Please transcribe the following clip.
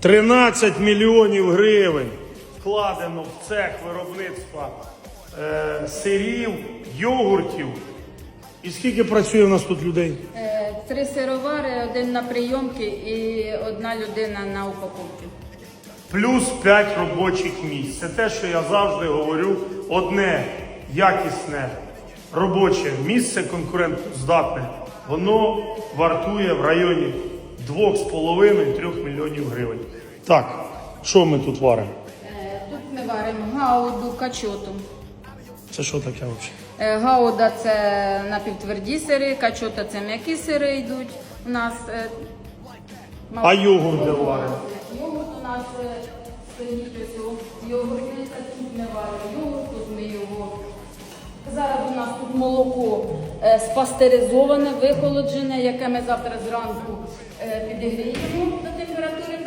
13 мільйонів гривень вкладено в цех виробництва е, сирів, йогуртів. І скільки працює в нас тут людей? Е, Три сировари, один на прийомки і одна людина на упаковці. Плюс 5 робочих місць. Це те, що я завжди говорю, одне якісне робоче місце конкурентоздатне, воно вартує в районі 2,5-3 мільйонів гривень. Так, що ми тут варимо? Е, Тут ми варимо гауду, качоту. Це що таке взагалі? Е, Гауда це напівтверді сири, качота це м'які сири йдуть. У нас е, А йогурт де варимо? Йогурт у нас стоїть ось йогуртниця, тут ми варимо йогурт, тут ми його. Зараз у нас тут молоко спастеризоване, вихолоджене, яке ми завтра зранку е, підігріємо до температури